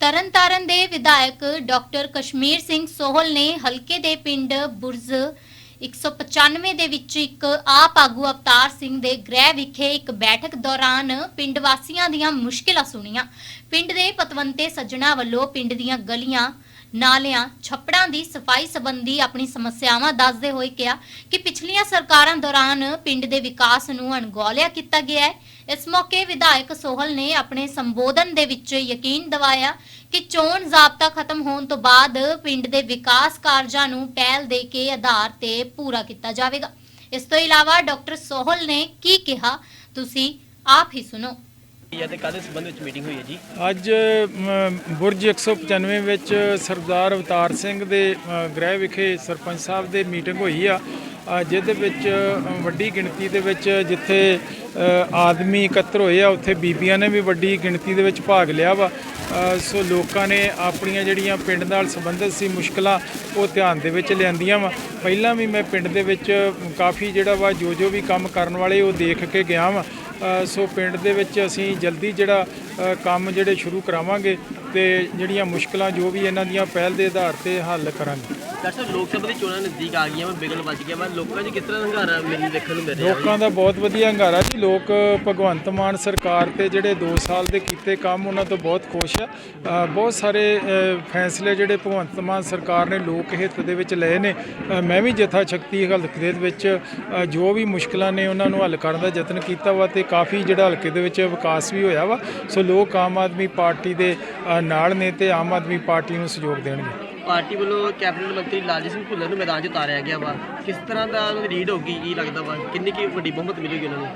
ਤਰਨਤਾਰਨ ਦੇ ਵਿਧਾਇਕ ਡਾਕਟਰ ਕਸ਼ਮੀਰ ਸਿੰਘ ਸੋਹਲ ਨੇ ਹਲਕੇ ਦੇ ਪਿੰਡ ਬੁਰਜ 195 ਦੇ ਵਿੱਚ ਇੱਕ ਆਪ ਆਗੂ ਅਵਤਾਰ ਸਿੰਘ ਦੇ ਗ੍ਰਹਿ ਵਿਖੇ ਇੱਕ ਬੈਠਕ ਦੌਰਾਨ ਪਿੰਡ ਵਾਸੀਆਂ ਦੀਆਂ ਮੁਸ਼ਕਿਲਾਂ ਸੁਣੀਆਂ। ਪਿੰਡ ਦੇ ਪਤਵੰਤੇ ਸੱਜਣਾ ਵੱਲੋਂ ਪਿੰਡ ਦੀਆਂ ਗਲੀਆਂ ਨਾਲਿਆਂ, ਛੱਪੜਾਂ ਦੀ ਸਫ਼ਾਈ ਸੰਬੰਧੀ ਆਪਣੀ ਸਮੱਸਿਆਵਾਂ ਦੱਸਦੇ ਹੋਏ ਕਿਹਾ ਕਿ ਪਿਛਲੀਆਂ ਸਰਕਾਰਾਂ ਦੌਰਾਨ ਪਿੰਡ ਦੇ ਵਿਕਾਸ ਨੂੰ ਅਣਗੌਲਿਆ ਕੀਤਾ ਗਿਆ ਹੈ। ਇਸ ਮੌਕੇ ਵਿਧਾਇਕ ਸੋਹਲ ਨੇ ਆਪਣੇ ਸੰਬੋਧਨ ਦੇ ਵਿੱਚ ਯਕੀਨ ਦਿਵਾਇਆ ਕਿ ਚੋਣ ਜ਼ਾਬਤਾ ਖਤਮ ਹੋਣ ਤੋਂ ਬਾਅਦ ਪਿੰਡ ਦੇ ਵਿਕਾਸ ਕਾਰਜਾਂ ਨੂੰ ਪਹਿਲ ਦੇ ਕੇ ਆਧਾਰ ਤੇ ਪੂਰਾ ਕੀਤਾ ਜਾਵੇਗਾ। ਇਸ ਤੋਂ ਇਲਾਵਾ ਡਾਕਟਰ ਸੋਹਲ ਨੇ ਕੀ ਕਿਹਾ, ਤੁਸੀਂ ਆਪ ਹੀ ਸੁਣੋ। ਤੇ ਕਾਦੇ ਸੰਬੰਧ ਵਿੱਚ ਮੀਟਿੰਗ ਹੋਈ ਹੈ ਜੀ? ਅੱਜ ਮ, ਬੁਰਜ 195 ਵਿੱਚ ਸਰਦਾਰ ਅਵਤਾਰ ਸਿੰਘ ਦੇ ਅ, ਗ੍ਰਹਿ ਵਿਖੇ ਸਰਪੰਚ ਸਾਹਿਬ ਦੇ ਮੀਟਿੰਗ ਹੋਈ ਆ। ਅ, ਜਿਹਦੇ ਵਿੱਚ ਅ, ਵੱਡੀ ਗਿਣਤੀ ਦੇ ਵਿੱਚ ਜਿੱਥੇ ਅ, ਆਦਮੀ ਇਕੱਤਰ ਹੋਏ ਆ ਉੱਥੇ ਬੀਬੀਆਂ ਨੇ ਵੀ ਵੱਡੀ ਗਿਣਤੀ ਦੇ ਵਿੱਚ ਭਾਗ ਲਿਆ ਵਾ। ਅ, ਸੋ ਲੋਕਾਂ ਨੇ ਆਪਣੀਆਂ ਜਿਹੜੀਆਂ ਪਿੰਡ ਨਾਲ ਸੰਬੰਧਿਤ ਸੀ ਮੁਸ਼ਕਲਾਂ ਉਹ ਧਿਆਨ ਦੇ ਵਿੱਚ ਲਿਆਂਦੀਆਂ ਵਾ। ਪਹਿਲਾਂ ਵੀ ਮੈਂ ਪਿੰਡ ਦੇ ਵਿੱਚ ਕਾਫੀ ਜਿਹੜਾ ਵਾ ਜੋ ਜੋ ਵੀ ਕੰਮ ਕਰਨ ਵਾਲੇ ਉਹ ਦੇਖ ਕੇ ਗਿਆ ਵਾ। ਸੋ ਪਿੰਡ ਦੇ ਵਿੱਚ ਅਸੀਂ ਜਲਦੀ ਜਿਹੜਾ ਕੰਮ ਜਿਹੜੇ ਸ਼ੁਰੂ ਕਰਾਵਾਂਗੇ ਤੇ ਜਿਹੜੀਆਂ ਮੁਸ਼ਕਲਾਂ ਜੋ ਵੀ ਇਹਨਾਂ ਦੀਆਂ ਪਹਿਲ ਦੇ ਆਧਾਰ ਤੇ ਹੱਲ ਕਰਾਂਗੇ। ਸਾਹਿਬ ਲੋਕ ਸਭਾ ਦੀ ਚੋਣਾਂ ਨਜ਼ਦੀਕ ਆ ਗਈਆਂ ਵਾ ਬਿਗਲ ਵੱਜ ਗਿਆ ਵਾ ਲੋਕਾਂ 'ਚ ਕਿਸ ਤਰ੍ਹਾਂ ਦਾ ਹੰਗਾਰਾ ਮੈਨੂੰ ਦੇਖਣ ਨੂੰ ਮਿਲ ਰਿਹਾ ਲੋਕਾਂ ਦਾ ਬਹੁਤ ਵਧੀਆ ਹੰਗਾਰਾ ਜੀ। ਲੋਕ ਭਗਵੰਤ ਮਾਨ ਸਰਕਾਰ ਤੇ ਜਿਹੜੇ 2 ਸਾਲ ਦੇ ਕੀਤੇ ਕੰਮ ਉਹਨਾਂ ਤੋਂ ਬਹੁਤ ਖੁਸ਼ ਆ। ਬਹੁਤ ਸਾਰੇ ਫੈਸਲੇ ਜਿਹੜੇ ਭਗਵੰਤ ਮਾਨ ਸਰਕਾਰ ਨੇ ਲੋਕ ਹਿੱਤ ਦੇ ਵਿੱਚ ਲਏ ਨੇ। ਮੈਂ ਵੀ ਜਥਾ ਸ਼ਕਤੀ ਹਲਕੇ ਦੇ ਵਿੱਚ ਜੋ ਵੀ ਮੁਸ਼ਕਲਾਂ ਨੇ ਉਹਨਾਂ ਨੂੰ ਹੱਲ ਕਰਨ ਦਾ ਯਤਨ ਕੀਤਾ ਵਾ ਤੇ ਕਾਫੀ ਜਿਹੜਾ ਹਲਕੇ ਦੇ ਵਿੱਚ ਵਿਕਾਸ ਵੀ ਹੋਇਆ ਵਾ। ਸੋ ਲੋਕ ਆਮ ਆਦਮੀ ਪਾਰਟੀ ਦੇ ਅ, ਨਾਲ ਨੇ ਤੇ ਆਮ ਆਦਮੀ ਪਾਰਟੀ ਨੂੰ ਸਹਿਯੋਗ ਦੇਣਗੇ। ਪਾਰਟੀ ਵੱਲੋਂ ਕੈਬਨਿਟ ਮੰਤਰੀ ਲਾਲਜੀਤ ਸਿੰਘ ਭੁੱਲਰ ਨੂੰ ਮੈਦਾਨ 'ਚ ਉਤਾਰਿਆ ਗਿਆ ਵਾ। ਕਿਸ ਤਰ੍ਹਾਂ ਦਾ ਉਹਨਾਂ ਦੀ ਰੀਡ ਹੋਗੀ ਕੀ ਲੱਗਦਾ ਵਾ? ਕਿੰਨੀ ਕੀ ਵੱਡੀ ਬਹੁਮਤ ਮਿਲੇਗੀ ਉਹਨਾਂ ਨੂੰ?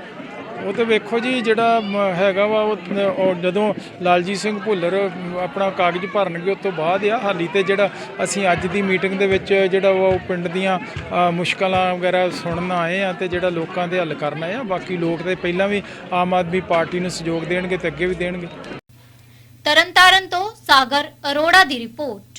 ਉਹ ਤੇ ਵੇਖੋ ਜੀ ਜਿਹੜਾ ਮ, ਹੈਗਾ ਵਾ ਉਹ ਉਹ ਜਦੋਂ ਲਾਲਜੀਤ ਸਿੰਘ ਭੁੱਲਰ ਮ, ਆਪਣਾ ਕਾਗਜ਼ ਭਰਨਗੇ ਉਸ ਤੋਂ ਬਾਅਦ ਆ ਹਾਲੀ ਤੇ ਜਿਹੜਾ ਅਸੀਂ ਅੱਜ ਦੀ ਮੀਟਿੰਗ ਦੇ ਵਿੱਚ ਜਿਹੜਾ ਵਾ ਉਹ ਪਿੰਡ ਦੀਆਂ ਅ, ਮੁਸ਼ਕਲਾਂ ਵਗੈਰਾ ਸੁਣਨ ਆਏ ਆ ਤੇ ਜਿਹੜਾ ਲੋਕਾਂ ਦੇ ਹੱਲ ਕਰਨ ਆਏ ਆ ਬਾਕੀ ਲੋਕ ਤੇ ਪਹਿਲਾਂ ਵੀ ਆਮ ਆਦਮੀ ਪਾਰਟੀ ਨੂੰ ਸਹਿਯੋਗ ਦੇਣਗੇ ਤੇ ਅੱਗੇ ਵੀ ਦੇਣਗੇ। ਤਰਨਤਾਰਨ ਤੋਂ ਸਾਗਰ ਅਰੋੜਾ ਦੀ ਰਿਪੋਰਟ।